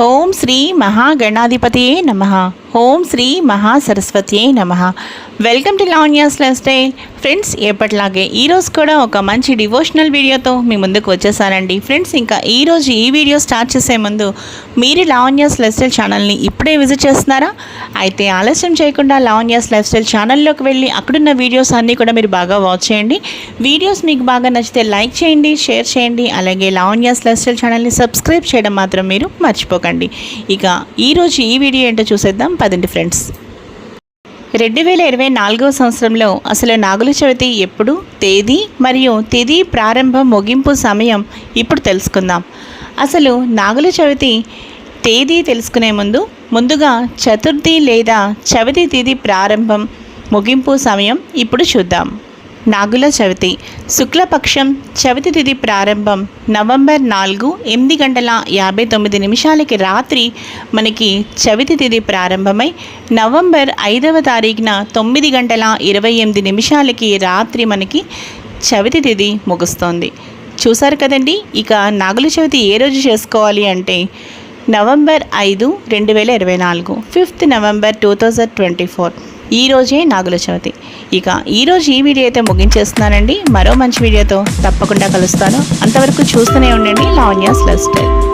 ఓం శ్రీ మహాగణాధిపతియే నమ ఓం శ్రీ మహాసరస్వతియే నమ. Welcome to Lanya's lifestyle friends ఎప్పటిలాగే ఈరోజు కూడా ఒక మంచి డివోషనల్ వీడియోతో మీ ముందుకు వచ్చేసానండి. ఫ్రెండ్స్ ఇంకా ఈరోజు ఈ వీడియో స్టార్ట్ చేసే ముందు మీరు లావన్యాస్ లైఫ్ స్టైల్ ఛానల్ని ఇప్పుడే విజిట్ చేస్తున్నారా? అయితే ఆలస్యం చేయకుండా లావన్యాస్ లైఫ్ స్టైల్ ఛానల్లోకి వెళ్ళి అక్కడున్న వీడియోస్ అన్నీ కూడా మీరు బాగా వాచ్ చేయండి. వీడియోస్ మీకు బాగా నచ్చితే లైక్ చేయండి షేర్ చేయండి. అలాగే లావన్యాస్ లైఫ్ స్టైల్ ఛానల్ని సబ్స్క్రైబ్ చేయడం మాత్రం మీరు మర్చిపోకండి. ఇక ఈరోజు ఈ వీడియో ఏంటో చూసేద్దాం. పదండి ఫ్రెండ్స్. రెండు వేల ఇరవై నాలుగవ సంవత్సరంలో అసలు నాగుల చవితి ఎప్పుడు తేదీ మరియు తేదీ ప్రారంభం ముగింపు సమయం ఇప్పుడు తెలుసుకుందాం. అసలు నాగుల చవితి తేదీ తెలుసుకునే ముందు ముందుగా చతుర్థి లేదా చవితి తేదీ ప్రారంభం ముగింపు సమయం ఇప్పుడు చూద్దాం. నాగుల చవితి. శుక్లపక్షం చవితి తిథి ప్రారంభం నవంబర్ నాలుగు ఎనిమిది గంటల యాభై తొమ్మిది నిమిషాలకి రాత్రి మనకి చవితి తిథి ప్రారంభమై నవంబర్ ఐదవ తారీఖున తొమ్మిది గంటల ఇరవై ఎనిమిది నిమిషాలకి రాత్రి మనకి చవితి తిథి ముగుస్తోంది. చూసారు కదండి? ఇక నాగుల చవితి ఏ రోజు చేసుకోవాలి అంటే నవంబర్ ఐదు రెండు వేల ఇరవై నాలుగు fifth November two thousand twenty four. ఈ రోజే నాగుల చవితి. ఇక ఈరోజు ఈ వీడియో అయితే ముగించేస్తున్నానండి. మరో మంచి వీడియోతో తప్పకుండా కలుస్తాను. అంతవరకు చూస్తూనే ఉండండి. Lavanya's life style